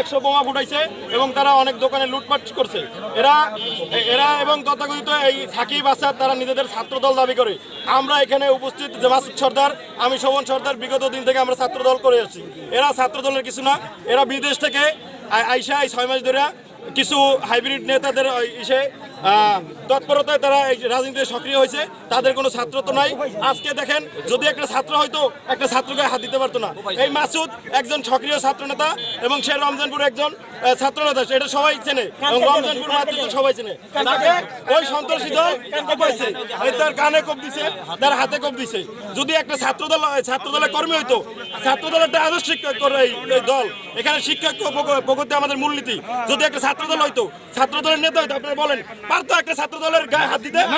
একশো বোমা ফুটাইছে এবং তারা অনেক দোকানে লুটপাট করছে। এরা এরা এবং তথাকথিত এই সাকিব আসাদ তারা নিজেদের ছাত্রদল দাবি করে। আমরা এখানে উপস্থিত মাসুদ সর্দার, আমি শোভন সর্দার, বিগত দিন থেকে আমরা ছাত্রদল করে আসছি এরা ছাত্রদলের কিছু না, এরা বিদেশ থেকে আইসা ছয় মাস ধরে কিছু হাইব্রিড নেতাদের ইসে তৎপরতায় তারা এই রাজনীতিতে সক্রিয় হয়েছে, তাদের কোনো ছাত্র তো নাই। আজকে দেখেন, যদি একটা ছাত্র হয়তো একটা ছাত্রকে হাত দিতে পারতো না। এই মাসুদ একজন সক্রিয় ছাত্র নেতা এবং সে রমজানপুর একজন আহ, ছাত্র নেতা এটা সবাই চেনে। এবং রমজানপুর মাত্র সবাই চেনে। তাকে ওই সন্ত্রাসী দল কোপাইছে তার কানে কোপ দিছে তার হাতে কোপ দিছে। যদি একটা ছাত্রদল ছাত্রদলের কর্মী হইতো ছাত্রদল একটা এই এই দল এখানে শিক্ষা প্রগতি আমাদের মূলনীতি। যদি একটা ছাত্রদল হইতো ছাত্রদলের নেতা হইতো আপনারা বলেন পারতো একটা ছাত্রদলের গায়ে হাত দিতে?